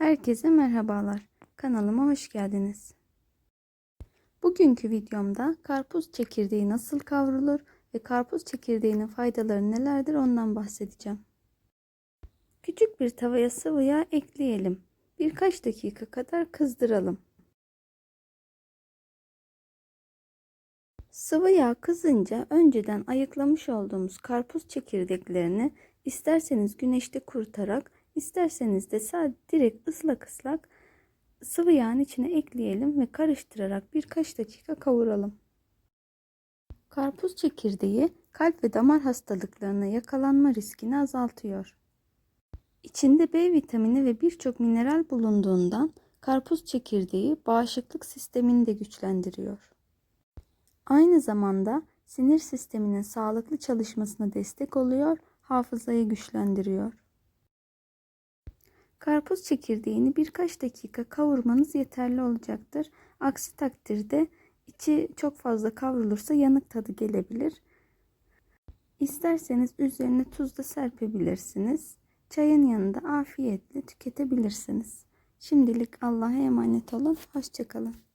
Herkese merhabalar. Kanalıma hoş geldiniz. Bugünkü videomda karpuz çekirdeği nasıl kavrulur ve karpuz çekirdeğinin faydaları nelerdir ondan bahsedeceğim. Küçük bir tavaya sıvı yağ ekleyelim. Birkaç dakika kadar kızdıralım. Sıvı yağ kızınca önceden ayıklamış olduğumuz karpuz çekirdeklerini isterseniz güneşte kurutarak isterseniz de sadece direkt ıslak ıslak sıvı yağın içine ekleyelim ve karıştırarak birkaç dakika kavuralım. Karpuz çekirdeği kalp ve damar hastalıklarına yakalanma riskini azaltıyor. İçinde B vitamini ve birçok mineral bulunduğundan karpuz çekirdeği bağışıklık sistemini de güçlendiriyor. Aynı zamanda sinir sisteminin sağlıklı çalışmasına destek oluyor, hafızayı güçlendiriyor. Karpuz çekirdeğini birkaç dakika kavurmanız yeterli olacaktır. Aksi takdirde içi çok fazla kavrulursa yanık tadı gelebilir. İsterseniz üzerine tuz da serpebilirsiniz. Çayın yanında afiyetle tüketebilirsiniz. Şimdilik Allah'a emanet olun. Hoşçakalın.